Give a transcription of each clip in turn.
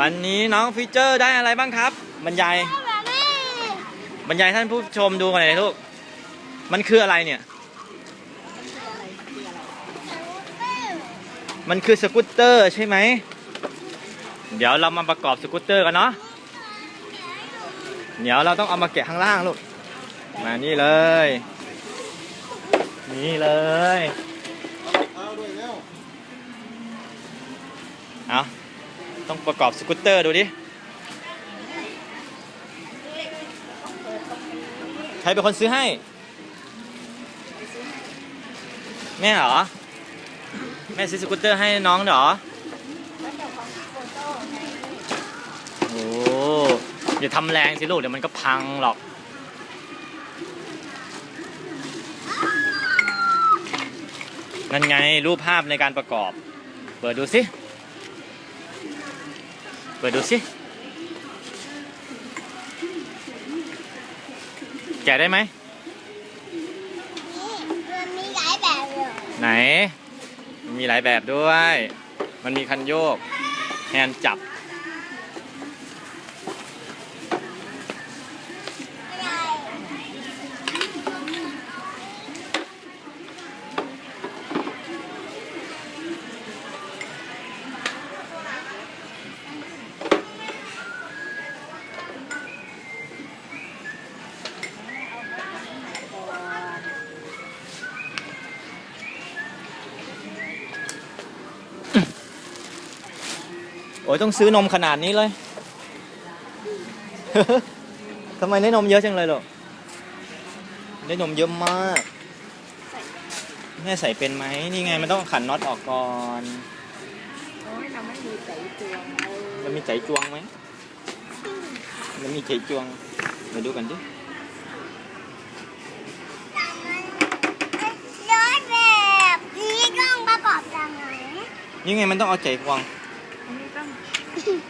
วันนี้น้องฟีเจอร์ได้อะไรบ้างครับบรรยายบบนี้บรรยายท่านผู้ชมดูกันหน่อยลูก มันคืออะไรเนี่ย มันคือสกูตเตอร์ใช่ไหม เดี๋ยวเรามาประกอบสกูตเตอร์กันเนาะ เดี๋ยวเราต้องเอามาแกะข้างล่างลูก มานี่เลย นี่เลย เอา ต้องประกอบสกูตเตอร์ดูดิ ใครเป็นคนซื้อให้ แม่เหรอ แม่ซื้อสกูตเตอร์ให้น้องเหรอ โอ้อย่าทำแรงสิลูก เดี๋ยวมันก็พังหรอกนั่นไงรูปภาพในการประกอบ เปิดดูสิ เปิดดูสิแกะได้ไหมมันมีหลายแบบเลยไหน มันมีหลายแบบด้วย มันมีคันโยก แฮนด์จับ อ้ยต้องซื้อนมขนาดนี้เลย ทำไมได้นมเยอะจังเลยลูกได้นมเยอะมากแม่ใส่เป็นไหมนี่ไงมันต้องขันน็อตออกก่อนโอ้ยเราไม่มีใจจวงเลยมันมีใจจวงไหมมันมีใจจวงมาดูกันดิแต่มันเยอะแบบนี้ต้องประกอบยังไงนี่ไงมันต้องเอาใจกวงอันนี้ต้อง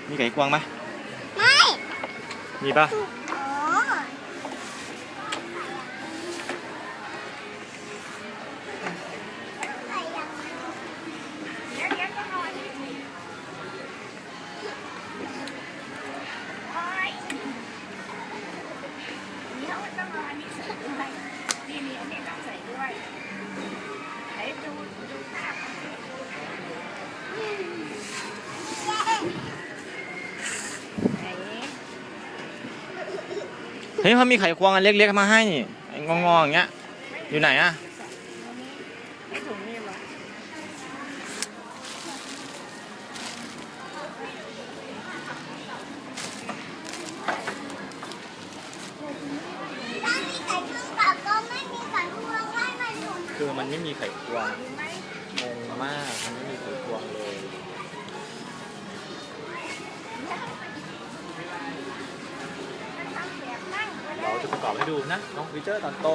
มีไก่กวางไหมไม่ มีปะ เฮ้ยเขามีไข่ควงอันเล็กๆมาให้ไอ้งองๆอย่างเงี้ย อยู่ไหนอะไอ้ถุงนี่หรอถ้ามีไข่เครื่อมันอยู่นะคือมันไม่มีไข่ควงงงมาก มันไม่มีไข่ควงเลย ประกอบให้ดูนะน้องฟิเจอร์ตอนโต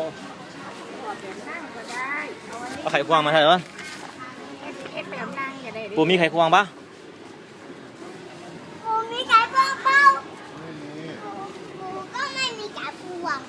ขอแบบนั่งก็ได้เอาอันนี้เอาไข่ควงมาเถอะเอ็ดเอ็ดแบบนั่งอย่าได้ดิปูมีไข่ควงปะปูมีไข่เครื่องเปล่าปูปูก็ไม่มีไข่เครื่อง